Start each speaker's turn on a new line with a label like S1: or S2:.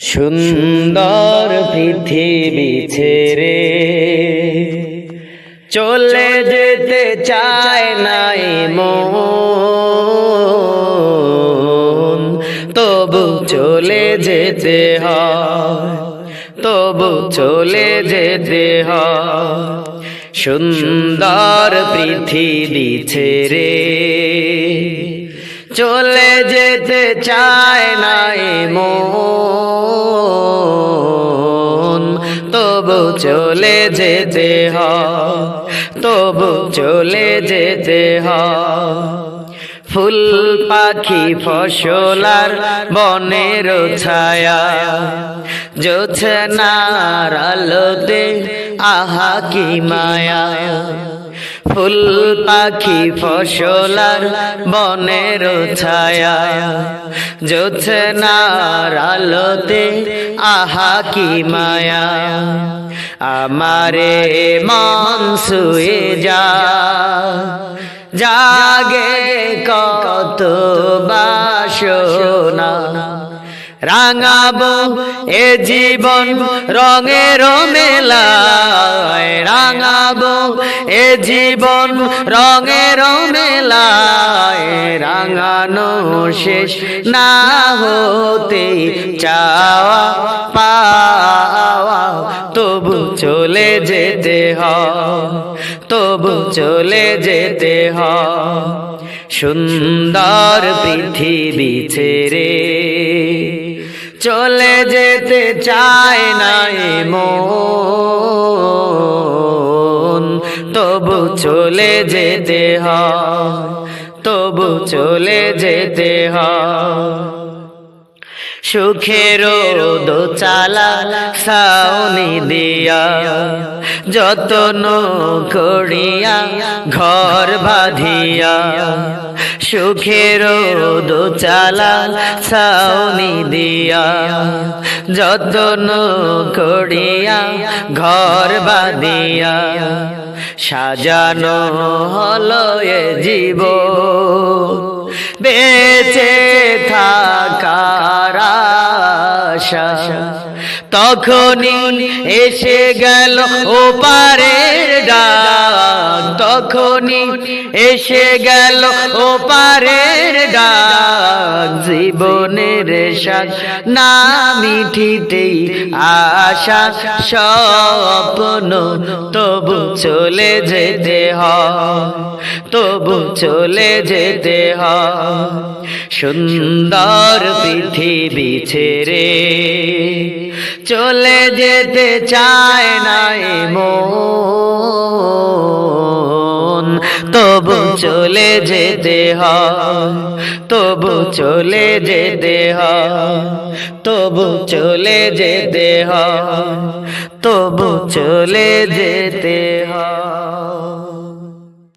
S1: সুন্দর পৃথিবী ছেড়ে চলে যেতে চায় নাই মন। তবু চলে যেতে হয়, তবু চলে যেতে হয়। সুন্দর পৃথিবী ছেড়ে চলে যেতে চায় নাই মন। তবু চলে যেতে হয়, তবু চলে যেতে হয়। ফুল পাখি ফসলার বনের ছায়া জোছনার আলোতে, আহা কি মায়া। ফুল পাখি ফসলার বনের ছায়া। যোছে আলোতে আহা কি মায়া। আমারে মন শুয়ে যা। জাগে কত রাঙাবো, এ জীবন রঙের মেলায় রাঙাবো, এ জীবন রঙের মেলায় রাঙানো শেষ না হতে চাওয়া, পাওয়া, তবু চলে যেতে হয় তবু চলে যেতে হয় সুন্দর পৃথিবী ছেড়ে চলে যেতে চায় নাই মন। তবু চলে যেতে হয়, তবু চলে যেতে হয়। সুখের দো চালা সাউনি দিয়া, যতন করিয়া ঘর বাঁধিয়া সুখের দো চালা সাউনি দিয়া, যতন করিয়া, ঘর বাঁধিয়া, সাজানো হলো এ জীব বেঁচে থাকার আশা। তখনই এসে গেল ও ডাক। তখনই এসে গেল ও ডাক। জীবনের সাথ না মিঠিতেই আশা, স্বপ্ন তবু চলে যেতে হয়, তবু চলে যেতে হয়। সুন্দর পৃথিবী ছেড়ে চলে যেতে চায় নাই মন। তবু চলে যেতে হয় তবু চলে যেতে হয় তবু চলে যেতে হয় তবু চলে যেতে হয়।